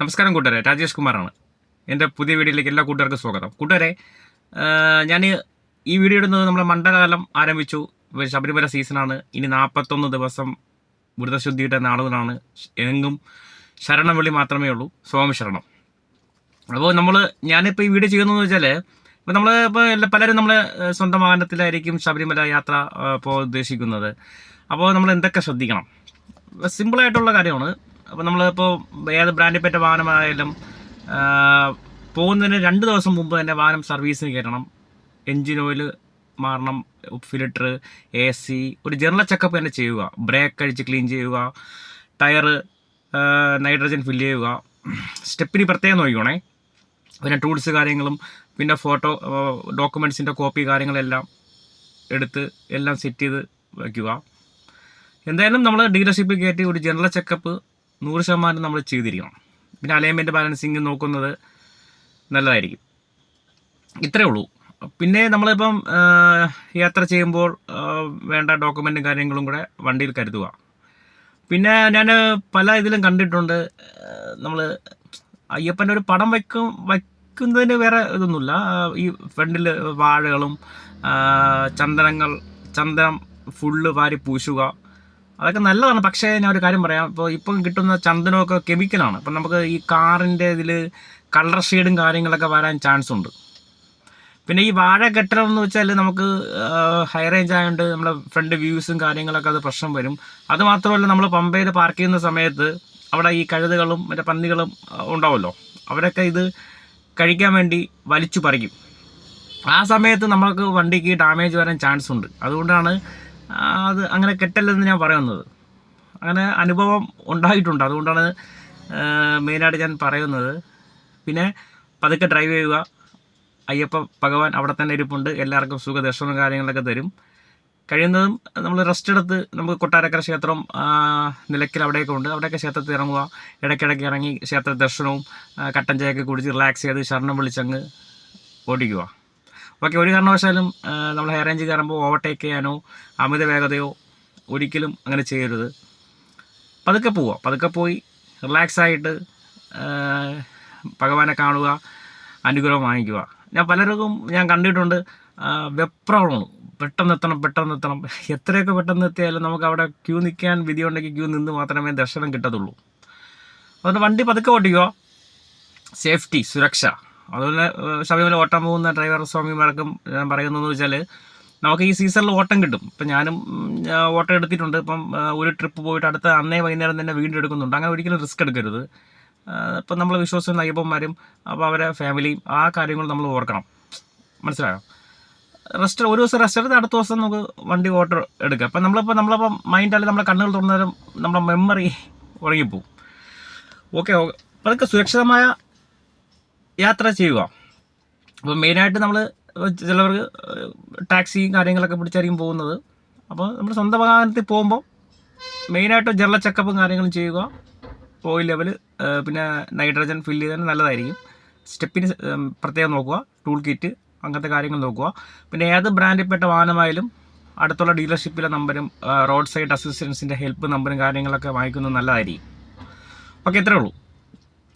നമസ്കാരം കൂട്ടുകാരെ രാജേഷ് കുമാറാണ്. എന്റെ പുതിയ വീഡിയോയിലേക്ക് എല്ലാ കൂട്ടുകാർക്കും സ്വാഗതം. കൂട്ടുകാരെ ഞാൻ ഈ വീഡിയോ ഇടുന്നത് നമ്മൾ മണ്ഡലകാലം ആരംഭിച്ചു. ശബരിമല സീസണാണ്. ഇനി നാൽപ്പത്തൊന്ന് ദിവസം വ്രതശുദ്ധിയുടെ നാളുകളാണ്. എങ്ങും ശരണം വിളി മാത്രമേ ഉള്ളൂ. സ്വാമി ശരണം. അപ്പോൾ നമ്മൾ ഞാനിപ്പോൾ ഈ വീഡിയോ ചെയ്യുന്നതെന്ന് വെച്ചാൽ ഇപ്പോൾ നമ്മൾ ഇപ്പോൾ എല്ലാ പലരും നമ്മൾ സ്വന്തം വാഹനത്തിലായിരിക്കും ശബരിമല യാത്ര ഇപ്പോൾ ഉദ്ദേശിക്കുന്നത്. അപ്പോൾ നമ്മൾ എന്തൊക്കെ ശ്രദ്ധിക്കണം? സിമ്പിളായിട്ടുള്ള കാര്യമാണ് അപ്പോൾ നമ്മളിപ്പോൾ ഏത് ബ്രാൻഡിൽ പറ്റ വാഹനമായാലും പോകുന്നതിന് രണ്ട് ദിവസം മുമ്പ് തന്നെ വാഹനം സർവീസിന് കയറ്റണം എൻജിൻ ഓയിൽ മാറണം ഫിൽറ്റർ എ സി ഒരു ജനറൽ ചെക്കപ്പ് തന്നെ ചെയ്യുക. ബ്രേക്ക് അഴിച്ച് ക്ലീൻ ചെയ്യുക. ടയർ നൈട്രജൻ ഫില്ല് ചെയ്യുക. സ്റ്റെപ്പിന് പ്രത്യേകം നോക്കിക്കോണേ. പിന്നെ ടൂൾസ് കാര്യങ്ങളും പിന്നെ ഫോട്ടോ ഡോക്യുമെന്റ്സിന്റെ കോപ്പി കാര്യങ്ങളെല്ലാം എടുത്ത് എല്ലാം സെറ്റ് ചെയ്ത് വയ്ക്കുക എന്തായാലും നമ്മൾ ഡീലർഷിപ്പിൽ കയറ്റി ഒരു ജനറൽ ചെക്കപ്പ് നൂറ് ശതമാനം നമ്മൾ ചെയ്തിരിക്കണം. പിന്നെ അലൈൻമെന്റ് ബാലൻസിങ് നോക്കുന്നത് നല്ലതായിരിക്കും. ഇത്രയേ ഉള്ളൂ. പിന്നെ നമ്മളിപ്പം യാത്ര ചെയ്യുമ്പോൾ വേണ്ട ഡോക്യുമെന്റും കാര്യങ്ങളും കൂടെ വണ്ടിയിൽ കരുതുക. പിന്നെ ഞാൻ പല ഇതിലും കണ്ടിട്ടുണ്ട് നമ്മൾ അയ്യപ്പന്റെ ഒരു പടം വയ്ക്കും വയ്ക്കുന്നതിന് വേറെ ഇതൊന്നുമില്ല. ഈ ഫ്രണ്ടിൽ വാഴകളും ചന്ദനങ്ങൾ ചന്ദനം ഫുള്ള് വാരി പൂശുക. അതൊക്കെ നല്ലതാണ്. പക്ഷേ ഞാൻ ഒരു കാര്യം പറയാം. ഇപ്പോൾ ഇപ്പം കിട്ടുന്ന ചന്ദനമൊക്കെ കെമിക്കലാണ് അപ്പം നമുക്ക് ഈ കാറിന്റെ ഇതിൽ കളർ ഷെയ്ഡും കാര്യങ്ങളൊക്കെ വരാൻ ചാൻസ് ഉണ്ട്. പിന്നെ ഈ വാഴ കെട്ടണം എന്ന് വെച്ചാൽ നമുക്ക് ഹൈ റേഞ്ച് ആയതുകൊണ്ട് നമ്മുടെ ഫ്രണ്ട് വ്യൂസും കാര്യങ്ങളൊക്കെ അത് പ്രശ്നം വരും. അത് മാത്രമല്ല നമ്മൾ പമ്പയിൽ പാർക്ക് ചെയ്യുന്ന സമയത്ത് അവിടെ ഈ കഴുതകളും മറ്റേ പന്നികളും ഉണ്ടാവുമല്ലോ അവരൊക്കെ ഇത് കഴിക്കാൻ വേണ്ടി വലിച്ചു പറിക്കും. ആ സമയത്ത് നമുക്ക് വണ്ടിക്ക് ഡാമേജ് വരാൻ ചാൻസ് ഉണ്ട്. അതുകൊണ്ടാണ് അത് അങ്ങനെ കെട്ടല്ലെന്ന് ഞാൻ പറയുന്നത്. അങ്ങനെ അനുഭവം ഉണ്ടായിട്ടുണ്ട്. അതുകൊണ്ടാണ് മെയിനായിട്ട് ഞാൻ പറയുന്നത്. പിന്നെ പതുക്കെ ഡ്രൈവ് ചെയ്യുക. അയ്യപ്പ ഭഗവാൻ അവിടെ തന്നെ ഇരിപ്പുണ്ട്. എല്ലാവർക്കും സുഖ സുഖദർശനവും കാര്യങ്ങളൊക്കെ തരും. കഴിയുന്നതും നമ്മൾ റെസ്റ്റ് എടുത്ത് നമുക്ക് കൊട്ടാരക്കര ക്ഷേത്രം നിലയ്ക്കൽ അവിടെയൊക്കെ ഉണ്ട്. അവിടെയൊക്കെ ക്ഷേത്രത്തിൽ ഇറങ്ങുക. ഇടയ്ക്കിടയ്ക്ക് ഇറങ്ങി ക്ഷേത്ര ദർശനവും കട്ടൻ ചായയൊക്കെ കുടിച്ച് റിലാക്സ് ചെയ്ത് ശരണം വിളിച്ചങ്ങ് ഓടിക്കുക. ഓക്കെ ഒരു കാരണവശാലും നമ്മൾ ഹൈ റേഞ്ച് കയറുമ്പോൾ ഓവർടേക്ക് ചെയ്യാനോ അമിത വേഗതയോ ഒരിക്കലും അങ്ങനെ ചെയ്യരുത്. പതുക്കെ പോവുക. പതുക്കെ പോയി റിലാക്സ് ആയിട്ട് ഭഗവാനെ കാണുക അനുഗ്രഹം വാങ്ങിക്കുക. ഞാൻ പലർക്കും ഞാൻ കണ്ടിട്ടുണ്ട് ആ, വെപ്രാളമാണ്. പെട്ടെന്ന് എത്തണം പെട്ടെന്ന് എത്തണം. എത്രയൊക്കെ പെട്ടെന്ന് എത്തിയാലും നമുക്ക് അവിടെ ക്യൂ നിൽക്കാൻ വിധിയുണ്ടെങ്കിൽ ക്യൂ നിന്ന് മാത്രമേ ദർശനം കിട്ടത്തുള്ളൂ. അതുകൊണ്ട് വണ്ടി പതുക്കെ ഓട്ടിക്കുക സേഫ്റ്റി സുരക്ഷ. അതുപോലെ ശബരിമല ഓട്ടം പോകുന്ന ഡ്രൈവർ സ്വാമിമാർക്കും ഞാൻ പറയുന്നതെന്ന് വെച്ചാൽ നമുക്ക് ഈ സീസണിൽ ഓട്ടം കിട്ടും. ഇപ്പം ഞാനും ഓട്ടം എടുത്തിട്ടുണ്ട്. ഇപ്പം ഒരു ട്രിപ്പ് പോയിട്ട് അടുത്ത അന്നേ വൈകുന്നേരം തന്നെ വീണ്ടും എടുക്കുന്നുണ്ട്. അങ്ങനെ ഒരിക്കലും റിസ്ക് എടുക്കരുത്. ഇപ്പം നമ്മൾ വിശ്വസിക്കുന്ന അയ്യപ്പന്മാരും അപ്പോൾ അവരെ ഫാമിലിയും ആ കാര്യങ്ങൾ നമ്മൾ ഓർക്കണം. മനസ്സിലായോ? റെസ്റ്റ് ഒരു ദിവസം റെസ്റ്റ് എടുത്ത് അടുത്ത ദിവസം നമുക്ക് വണ്ടി ഓട്ടോ എടുക്കാം. അപ്പം നമ്മളിപ്പോൾ നമ്മളിപ്പം മൈൻഡ് അല്ലെങ്കിൽ നമ്മുടെ കണ്ണുകൾ തുറന്നാലും നമ്മുടെ മെമ്മറി ഉറങ്ങിപ്പോവും. ഓക്കെ ഓക്കെ അതൊക്കെ സുരക്ഷിതമായ യാത്ര ചെയ്യുക. അപ്പോൾ മെയിനായിട്ട് നമ്മൾ ചിലവർക്ക് ടാക്സിയും കാര്യങ്ങളൊക്കെ പിടിച്ചായിരിക്കും പോകുന്നത്. അപ്പോൾ നമ്മൾ സ്വന്തം വാഹനത്തിൽ പോകുമ്പോൾ മെയിനായിട്ട് ജനറൽ ചെക്കപ്പും കാര്യങ്ങളും ചെയ്യുക. ഓയിൽ ലെവൽ പിന്നെ നൈട്രജൻ ഫില്ല് ചെയ്താൽ നല്ലതായിരിക്കും. സ്റ്റെപ്പിന് പ്രത്യേകം നോക്കുക. ടൂൾ കിറ്റ് അങ്ങനത്തെ കാര്യങ്ങൾ നോക്കുക. പിന്നെ ഏത് ബ്രാൻഡിൽപ്പെട്ട വാഹനമായാലും അടുത്തുള്ള ഡീലർഷിപ്പിലെ നമ്പരും റോഡ് സൈഡ് അസിസ്റ്റൻസിന്റെ ഹെൽപ്പ് നമ്പറും കാര്യങ്ങളൊക്കെ വാങ്ങിക്കുന്നത് നല്ലതായിരിക്കും. ഓക്കെ ഇത്രേ ഉള്ളൂ.